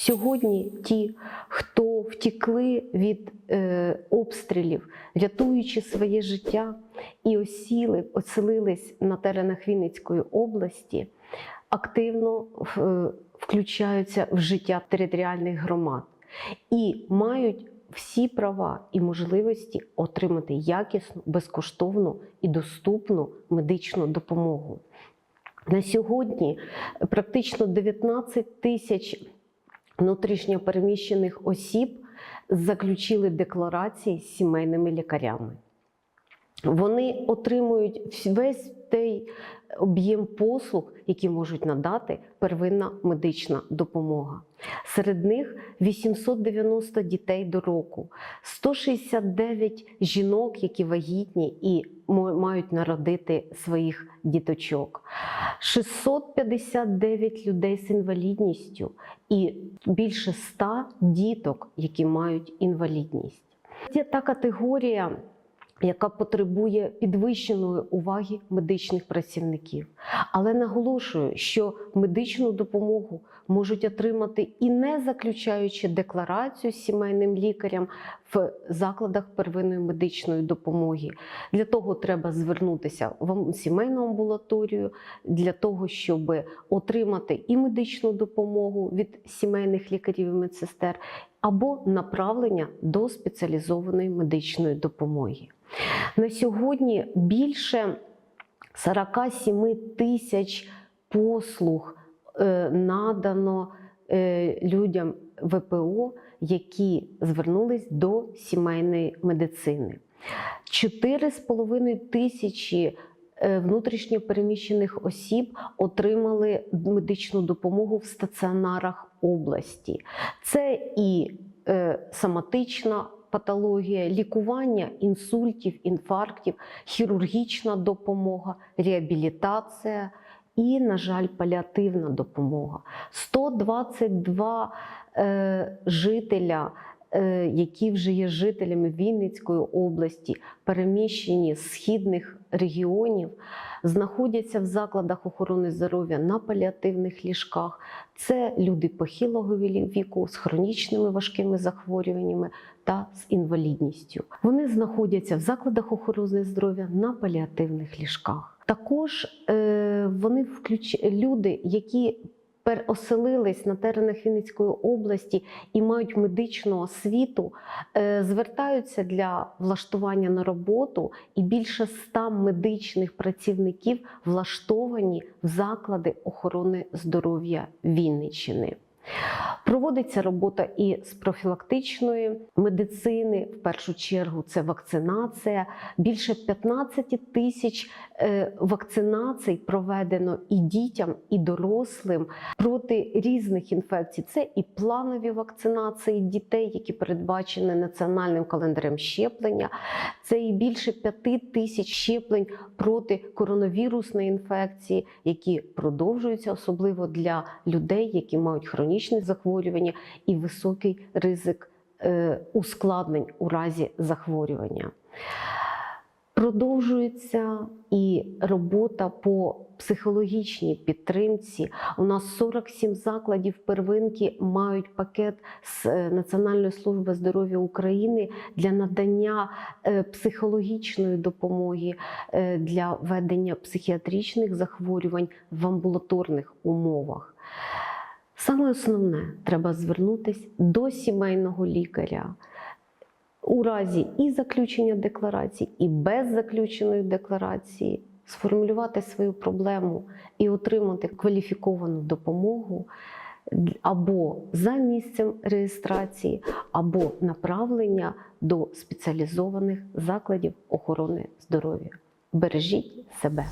Сьогодні ті, хто втікли від е, обстрілів, рятуючи своє життя і осіли, оселились на теренах Вінницької області, активно е, включаються в життя територіальних громад і мають всі права і можливості отримати якісну, безкоштовну і доступну медичну допомогу. На сьогодні практично 19 тисяч внутрішньопереміщених осіб заключили декларації з сімейними лікарями. Вони отримують весь той об'єм послуг, які можуть надати первинна медична допомога. Серед них 890 дітей до року, 169 жінок, які вагітні і мають народити своїх діточок, 659 людей з інвалідністю і більше 100 діток, які мають інвалідність. Є та категорія яка потребує підвищеної уваги медичних працівників. Але наголошую, що медичну допомогу можуть отримати і не заключаючи декларацію сімейним лікарем в закладах первинної медичної допомоги. Для того треба звернутися в сімейну амбулаторію для того, щоб отримати і медичну допомогу від сімейних лікарів і медсестер, або направлення до спеціалізованої медичної допомоги. На сьогодні більше 47 тисяч послуг е, надано е, людям ВПО, які звернулись до сімейної медицини. 4,5 тисячі внутрішньо переміщених осіб отримали медичну допомогу в стаціонарах області. Це і соматична патологія, лікування інсультів, інфарктів, хірургічна допомога, реабілітація і, на жаль, паліативна допомога. 122 е, жителя. Е, Які вже є жителями Вінницької області, переміщені з східних регіонів, знаходяться в закладах охорони здоров'я на паліативних ліжках. Це люди похилого віку з хронічними важкими захворюваннями та з інвалідністю. Вони знаходяться в закладах охорони здоров'я на паліативних ліжках. Також е, вони включ... люди, які переоселились на теренах Вінницької області і мають медичну освіту, е, звертаються для влаштування на роботу, і більше ста медичних працівників влаштовані в заклади охорони здоров'я Вінниччини. Проводиться робота і з профілактичної медицини, в першу чергу це вакцинація. Більше 15 тисяч е, вакцинацій проведено і дітям, і дорослим проти різних інфекцій. Це і планові вакцинації дітей, які передбачені національним календарем щеплення. Це і більше 5 тисяч щеплень проти коронавірусної інфекції, які продовжуються, особливо для людей, які мають хронічні захворювання і високий ризик е, ускладнень у разі захворювання. Продовжується і робота по психологічній підтримці. У нас 47 закладів первинки мають пакет з е, Національної служби здоров'я України для надання е, психологічної допомоги для ведення психіатричних захворювань в амбулаторних умовах. Саме основне треба звернутися до сімейного лікаря у разі і заключення декларації, і без заключеної декларації, сформулювати свою проблему і отримати кваліфіковану допомогу або за місцем реєстрації, або направлення до спеціалізованих закладів охорони здоров'я. Бережіть себе.